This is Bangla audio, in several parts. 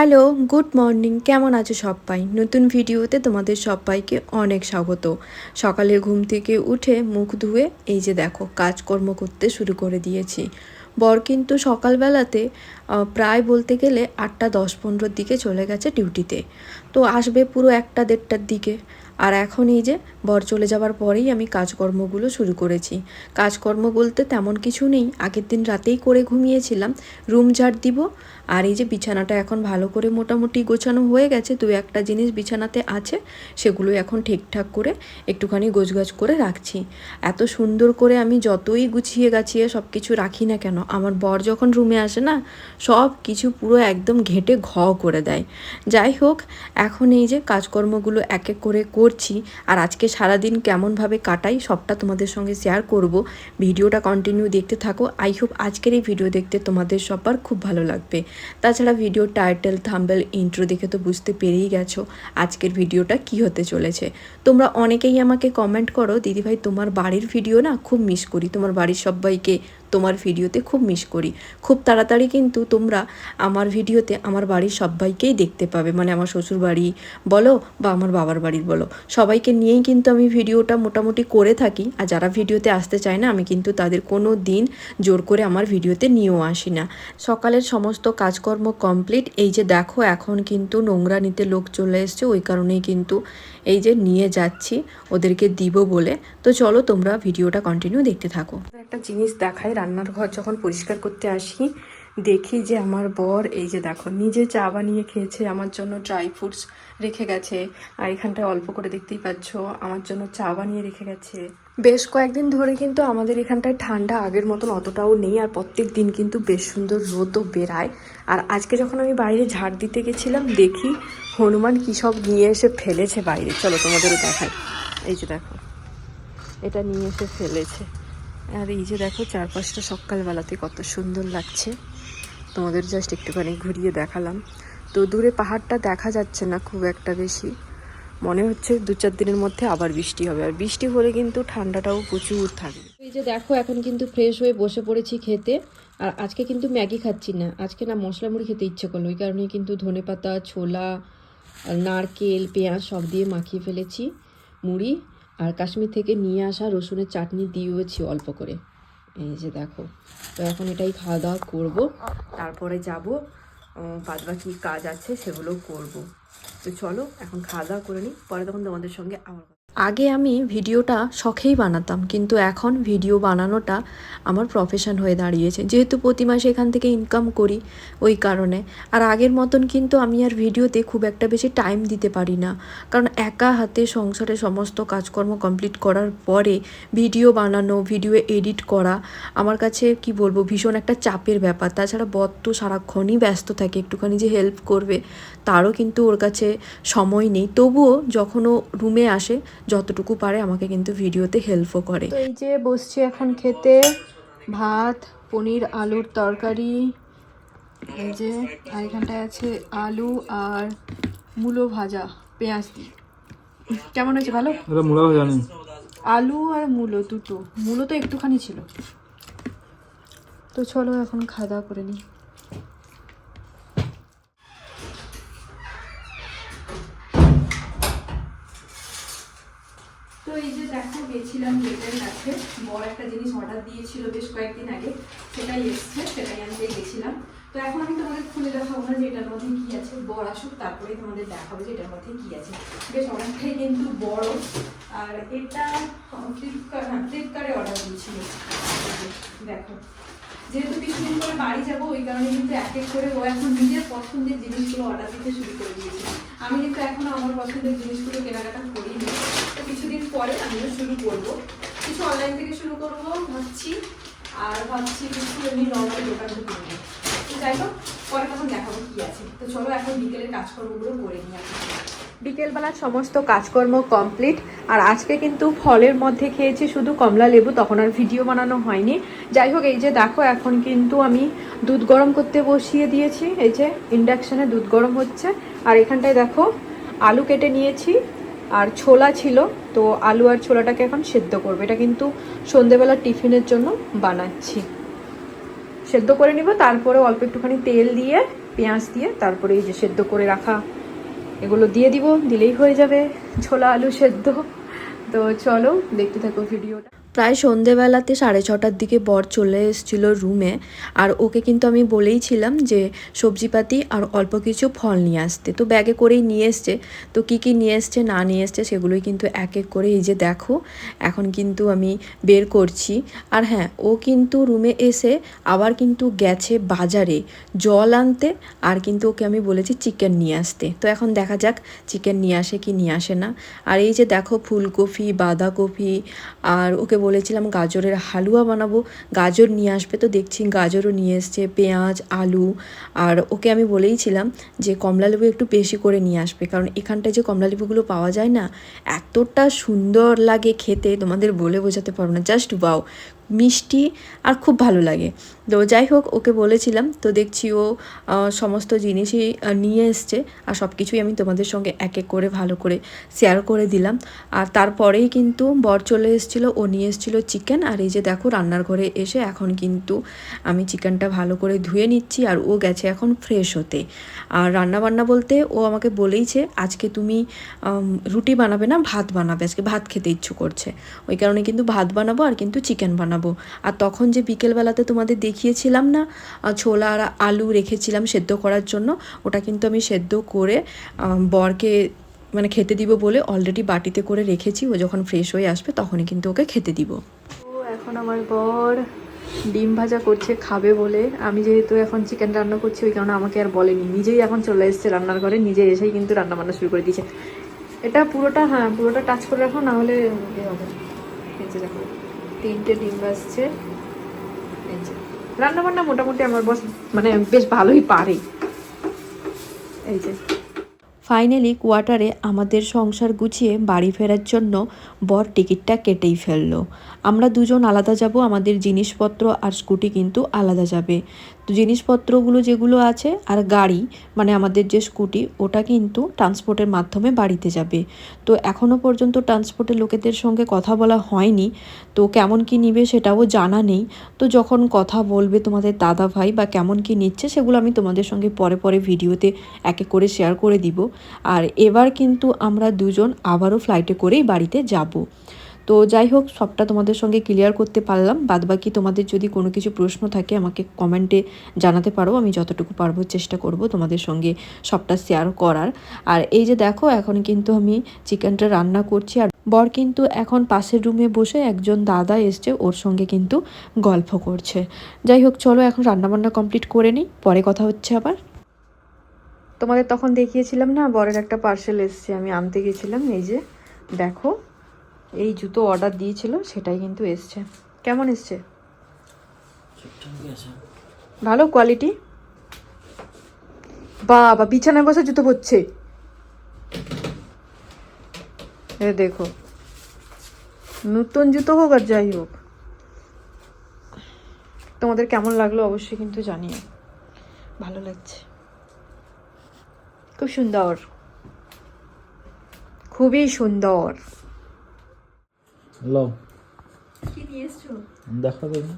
Hello, good morning. কেমন আছো সবাই? নতুন ভিডিওতে তোমাদের সবাইকে অনেক স্বাগত। সকালে ঘুম থেকে উঠে মুখ ধুয়ে এই যে দেখো, কাজকর্ম করতে শুরু করে দিয়েছি। বর কিন্তু সকালবেলাতে প্রায় বলতে গেলে আটটা দশ পনেরোর দিকে চলে গেছে ডিউটিতে। তো আসবে পুরো একটা দেড়টার দিকে। আর এখন এই যে বর চলে যাওয়ার পরেই আমি কাজকর্মগুলো শুরু করেছি। কাজকর্ম বলতে তেমন কিছু নেই। আগের দিন রাতেই করে ঘুমিয়েছিলাম। রুম ঝাড় দিব। আর এই যে বিছানাটা এখন ভালো করে মোটামুটি গোছানো হয়ে গেছে, দু একটা জিনিস বিছানাতে আছে, সেগুলো এখন ঠিকঠাক করে একটুখানি গোছগাছ করে রাখছি। এত সুন্দর করে আমি যতই গুছিয়ে গাছিয়ে সব কিছু রাখি না কেন, আমার বর যখন রুমে আসে না সব কিছু পুরো একদম ঘেঁটে ঘ করে দেয়। যাই হোক, এখন এই যে কাজকর্মগুলো এক এক করে করছি, আর আজকে সারাদিন কেমনভাবে কাটাই সবটা তোমাদের সঙ্গে শেয়ার করব। ভিডিওটা কন্টিনিউ দেখতে থাকো। আই হোপ আজকের এই ভিডিও দেখতে তোমাদের সবার খুব ভালো লাগবে। তাছাড়া ভিডিও টাইটেল থাম্বেল ইন্ট্রো দেখে তো বুঝতে পেরেই গেছো আজকের ভিডিওটা কি হতে চলেছে। তোমরা অনেকেই আমাকে কমেন্ট করো, দিদিভাই, তোমার বাড়ির ভিডিও না খুব মিস করি। তোমার বাড়ির সবাইকে তোমার ভিডিওতে খুব মিস করি। খুব তাড়াতাড়ি কিন্তু তোমরা আমার ভিডিওতে আমার বাড়ির সবাইকেই দেখতে পাবে। মানে আমার শ্বশুর বাড়ি বলো বা আমার বাবার বাড়ির বলো। সবাইকে নিয়েই কিন্তু আমি ভিডিওটা মোটামুটি করে থাকি। আর যারা ভিডিওতে আসতে চায় না, আমি কিন্তু তাদের কোনো দিন জোর করে আমার ভিডিওতে নিয়েও আসি না। সকালের সমস্ত কাজকর্ম কমপ্লিট এই যে দেখো, এখন কিন্তু নোংরা নিতে লোক চলে এসছে। ওই কারণেই কিন্তু এই যে নিয়ে যাচ্ছি, ওদেরকে দিব বলে। তো চলো তোমরা ভিডিওটা কন্টিনিউ দেখতে থাকো। একটা জিনিস দেখাই রান্নার ঘর যখন পরিষ্কার করতে আসি, দেখি যে আমার বর এই যে দেখো, নিজে চা বানিয়ে খেয়েছে, আমার জন্য ড্রাই ফ্রুটস রেখে গেছে। আর এখানটায় অল্প করে দেখতেই পাচ্ছ, আমার জন্য চা বানিয়ে রেখে গেছে। বেশ কয়েকদিন ধরে কিন্তু আমাদের এখানটায় ঠান্ডা আগের মতন অতটাও নেই, আর প্রত্যেক দিন কিন্তু বেশ সুন্দর রোদও বেরায় আর আজকে যখন আমি বাইরে ঝাড় দিতে গেছিলাম, দেখি হনুমান কী সব নিয়ে এসে ফেলেছে বাইরে। চলো তোমাদেরও দেখাই। এই যে দেখো, এটা নিয়ে এসে ফেলেছে। আর এই যে দেখো চারপাশটা সকালবেলাতে কত সুন্দর লাগছে। তোমাদের জাস্ট একটুখানি ঘুরিয়ে দেখালাম। তো দূরে পাহাড়টা দেখা যাচ্ছে না খুব একটা বেশি। মনে হচ্ছে দু চার দিনের মধ্যে আবার বৃষ্টি হবে। আর বৃষ্টি হলে কিন্তু ঠান্ডাটাও প্রচুর থাকবে। এই যে দেখো, এখন কিন্তু ফ্রেশ হয়ে বসে পড়েছি খেতে। আর আজকে কিন্তু ম্যাগি খাচ্ছি না। আজকে না মশলা মুড়ি খেতে ইচ্ছে করল। ওই কারণে কিন্তু ধনেপাতা, ছোলা নারকেল, পেঁয়াজ সব দিয়ে মাখিয়ে ফেলেছি। মুড়ি আর কাশ্মীর থেকে নিয়ে আসা রসুনের চাটনি দিয়েওছি অল্প করে। এই যে দেখো, তো এখন এটাই খাওয়া দাওয়া করব। তারপরে যাব বাদ বাকি কাজ আছে সেগুলো করব। তো চলো, এখন খাওয়া দাওয়া করে নিই, পরে তখন তোমাদের সঙ্গে আবার আগে আমি ভিডিওটা শখেই বানাতাম, কিন্তু এখন ভিডিও বানানোটা আমার প্রফেশন হয়ে দাঁড়িয়েছে। যেহেতু প্রতি মাসে এখান থেকে ইনকাম করি ওই কারণে। আর আগের মতন কিন্তু আমি আর ভিডিওতে খুব একটা বেশি টাইম দিতে পারি না। কারণ একা হাতে সংসারে সমস্ত কাজকর্ম কমপ্লিট করার পরে ভিডিও বানানো, ভিডিও এডিট করা আমার কাছে, কি বলব, ভীষণ একটা চাপের ব্যাপার। তাছাড়া বর তো সারাক্ষণই ব্যস্ত থাকে, একটুখানি যে হেল্প করবে তারও কিন্তু ওর কাছে সময় নেই। তবুও যখন ও রুমে আসে যতটুকু পারে আমাকে কিন্তু ভিডিওতে হেল্পও করে। এই যে বসছি এখন খেতে ভাত পনির আলুর তরকারি এই যে আর এখানটায় আছে আলু আর মূলো ভাজা পেঁয়াজ দিয়ে। কেমন হয়েছে ভালো? এটা মুড়াও জানি আলু আর মূলো দুটো। মূলো তো একটুখানি ছিল। তো চলো এখন খাওয়া দাওয়া করে নিই। তো এই যে দেখো, গেছিলাম গেটের কাছে। বড় একটা জিনিস অর্ডার দিয়েছিল বেশ কয়েকদিন আগে, সেটাই এসছে, সেটাই আনতে গেছিলাম। তো এখন আমি তোমাদের খুলে দেখাবো না যে এটার মধ্যে কি আছে। বড় আসুক তারপরে তোমাদের দেখাবো যে এটার মধ্যে কি আছে। বেশ অনেকটাই কিন্তু বড়। আর এটা ফ্লিপকার্ট হ্যাঁ ফ্লিপকার্টে অর্ডার দিয়েছিল। দেখো, যেহেতু কিছুদিন পরে বাড়ি যাব, ওই কারণে কিন্তু এক এক করে ও এখন নিজের পছন্দের জিনিসগুলো অর্ডার দিতে শুরু করে দিয়েছে। আমি কিন্তু এখনও আমার পছন্দের জিনিসগুলো কেনাকাটা করিনি। পরে আমিও শুরু করব। কিছু অনলাইন থেকে শুরু করব, ভাবছি। আর ভাবছি কিছু এমনি নর্মাল দোকান থেকে নেব তো যাই হোক, পরে তখন দেখাবো কি আছে। তো চলো এখন বিকেলের কাজকর্মগুলো করে নিই এখন। বিকেলবেলার সমস্ত কাজকর্ম কমপ্লিট আর আজকে কিন্তু ফলের মধ্যে খেয়েছি শুধু কমলা লেবু, তখন আর ভিডিও বানানো হয়নি। যাই হোক, এই যে দেখো, এখন কিন্তু আমি দুধ গরম করতে বসিয়ে দিয়েছি। এই যে ইন্ডাকশানে দুধ গরম হচ্ছে। আর এখানটায় দেখো, আলু কেটে নিয়েছি। আর ছোলা ছিল, তো আলু আর ছোলাটাকে এখন সেদ্ধ করব। এটা কিন্তু সন্ধেবেলা টিফিনের জন্য বানাচ্ছি। সেদ্ধ করে নিব, তারপরে অল্প একটুখানি তেল দিয়ে, পেঁয়াজ দিয়ে, তারপরে এই যে সেদ্ধ করে রাখা এগুলো দিয়ে দিব, দিলেই হয়ে যাবে। ছোলা, আলু সেদ্ধ। তো চলো, দেখতে থাকো ভিডিওটা। প্রায় সন্ধেবেলাতে সাড়ে ছটার দিকে বর চলে এসেছিল রুমে আর ওকে কিন্তু আমি বলেইছিলাম যে, সবজিপাতি আর অল্প কিছু ফল নিয়ে আসতে। তো ব্যাগে করেই নিয়ে এসছে। তো কি কি নিয়ে এসছে, না নিয়ে এসছে, সেগুলোই কিন্তু এক এক করে এই যে দেখো। এখন কিন্তু আমি বের করছি। আর হ্যাঁ ও কিন্তু রুমে এসে আবার কিন্তু গেছে বাজারে জল আনতে। আর কিন্তু ওকে আমি বলেছি চিকেন নিয়ে আসতে। তো এখন দেখা যাক চিকেন নিয়ে আসে কি নিয়ে আসে না। আর এই যে দেখো ফুলকপি, বাঁধাকপি, আর ওকে বলেছিলাম গাজরের হালুয়া বানাবো। গাজর নিয়ে আসবে তো দেখছি গাজরও নিয়ে এসছে, পেঁয়াজ, আলু। আর ওকে আমি বলেইছিলাম যে কমলালেবু একটু বেশি করে নিয়ে আসবে। কারণ এখানটায় যে কমলালেবুগুলো পাওয়া যায় না, এতটা সুন্দর লাগে খেতে, তোমাদের বলে বোঝাতে পারব না। জাস্ট বাও মিষ্টি আর খুব ভালো লাগে। তো যাই হোক, ওকে বলেছিলাম। তো দেখছি ও সমস্ত জিনিসই নিয়ে এসছে। আর সব কিছুই আমি তোমাদের সঙ্গে এক এক করে, ভালো করে শেয়ার করে দিলাম। আর তারপরেই কিন্তু বর চলে এসেছিল, ও নিয়ে এসেছিল চিকেন আর এই যে দেখো, রান্নার ঘরে এসে এখন কিন্তু আমি চিকেনটা ভালো করে ধুয়ে নিচ্ছি। আর ও গেছে এখন ফ্রেশ হতে। আর রান্না বান্না বলতে ও আমাকে বলেইছে, আজকে তুমি রুটি বানাবে না, ভাত বানাবে। আজকে ভাত খেতে ইচ্ছু করছে। ওই কারণে কিন্তু ভাত বানাবো আর কিন্তু চিকেন বানাবো। আর তখন যে বিকেলবেলাতে তোমাদের দেখিয়েছিলাম না ছোলা আর আলু রেখেছিলাম সেদ্ধ করার জন্য। ওটা কিন্তু আমি সেদ্ধ করে বরকে মানে খেতে দিব বলে অলরেডি বাটিতে করে রেখেছি। ও যখন ফ্রেশ হয়ে আসবে তখনই কিন্তু ওকে খেতে দিব। এখন আমার বর ডিম ভাজা করছে, খাবে বলে। আমি যেহেতু এখন চিকেন রান্না করছি, ওই কারণে আমাকে আর বলেনি। নিজেই এখন চলে এসেছে রান্নার ঘরে, নিজে এসেই কিন্তু রান্না বান্না শুরু করে দিয়েছে। এটা পুরোটা হ্যাঁ পুরোটা টাচ করে রাখো, না হলে হবে তিনটে ডিম ভাজছে। এই রান্না বান্না মোটামুটি আমার বস মানে বেশ ভালোই পারে। এই যে। ফাইনালি কোয়ার্টারে আমাদের সংসার গুছিয়ে বাড়ি ফেরার জন্য বর টিকিটটা কেটেই ফেলল। আমরা দুজন আলাদা যাব, আমাদের জিনিসপত্র আর স্কুটি কিন্তু আলাদা যাবে। তো জিনিসপত্রগুলো যেগুলো আছে আর গাড়ি মানে আমাদের যে স্কুটি, ওটা কিন্তু ট্রান্সপোর্টের মাধ্যমে বাড়িতে যাবে। তো এখনও পর্যন্ত ট্রান্সপোর্টের লোকেদের সঙ্গে কথা বলা হয়নি। তো কেমন কি নিবে সেটাও জানা নেই। তো যখন কথা বলবে তোমাদের দাদা ভাই বা কেমন কি নিচ্ছে সেগুলো আমি তোমাদের সঙ্গে পরে পরে ভিডিওতে এক করে শেয়ার করে দিব। আর এবার কিন্তু আমরা দুজন আবারও ফ্লাইটে করেই বাড়িতে যাব। তো যাই হোক, সবটা তোমাদের সঙ্গে ক্লিয়ার করতে পারলাম। বাদবাকি তোমাদের যদি কোনো কিছু প্রশ্ন থাকে, আমাকে কমেন্টে জানাতে পারো। আমি যতটুকু পারব চেষ্টা করব তোমাদের সঙ্গে সবটা শেয়ার করার। আর এই যে দেখো, এখন কিন্তু আমি চিকেনটা রান্না করছি। আর বর কিন্তু এখন পাশের রুমে বসে একজন দাদা এসছে, ওর সঙ্গে কিন্তু গল্প করছে। যাই হোক, চলো এখন রান্নাবান্না কমপ্লিট করে নিই। পরে কথা হচ্ছে আবার। তোমাদের তখন দেখিয়েছিলাম না, বরের একটা পার্সেল এসছে, আমি আনতে গেছিলাম। এই যে দেখো এই জুতো অর্ডার দিয়েছিল, সেটাই কিন্তু এসছে। কেমন এসছে? ভালো কোয়ালিটি বাবা, বিছানায় বসে জুতো পরছে। এ দেখো, নতুন জুতো হোক আর যাই হোক। তোমাদের কেমন লাগল অবশ্যই কিন্তু জানিও। ভালো লাগছে। খুব সুন্দর। খুবই সুন্দর। হ্যালো কি নিয়ে এসছো? দেখো দেখি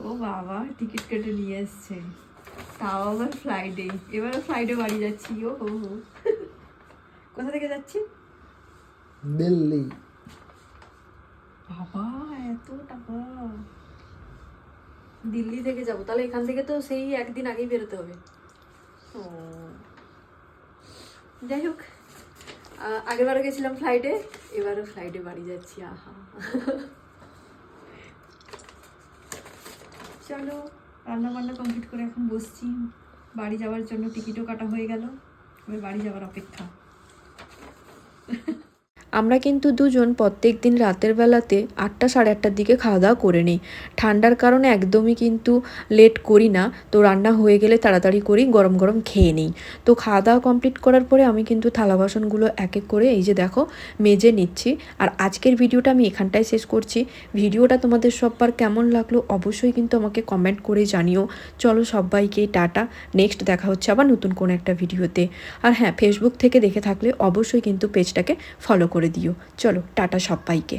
ও বাবা টিকিট কেটে নিয়ে এসছে। তাও আবার ফ্লাইটে। এবারে ফ্লাইটে বাড়ি যাচ্ছি ও হো হো। কোথা থেকে যাচ্ছি? দিল্লি। বাবা এত টাকা। দিল্লি থেকে যাব। তাহলে এখান থেকে তো সেই একদিন আগেই বেরোতে হবে। ও। যাই হোক। আগেরবারও গেছিলাম ফ্লাইটে এবারও ফ্লাইটে বাড়ি যাচ্ছি, আহা। চলো রান্না বান্না কমপ্লিট করে এখন বসছি। বাড়ি যাওয়ার জন্য টিকিটও কাটা হয়ে গেল। এবার বাড়ি যাওয়ার অপেক্ষা। আমরা কিন্তু দুজন প্রত্যেক দিন রাতের বেলাতে আটটা সাড়ে আটটার দিকে খাওয়া দাওয়া করে নিই। ঠান্ডার কারণে একদমই কিন্তু লেট করি না, তো রান্না হয়ে গেলে তাড়াতাড়ি করি গরম গরম খেয়ে নিই। তো খাওয়া দাওয়া কমপ্লিট করার পরে আমি কিন্তু থালা বাসনগুলো এক এক করে এই যে দেখো মেজে নিচ্ছি। আর আজকের ভিডিওটা আমি এখানটায় শেষ করছি। ভিডিওটা তোমাদের সব্বার কেমন লাগল অবশ্যই কিন্তু আমাকে কমেন্ট করে জানিও। চলো সবাইকে টাটা। নেক্সট দেখা হচ্ছে আবার নতুন কোনো একটা ভিডিওতে। আর হ্যাঁ ফেসবুক থেকে দেখে থাকলে অবশ্যই কিন্তু পেজটাকে ফলো করে দিও। চলো টাটা সবাইকে।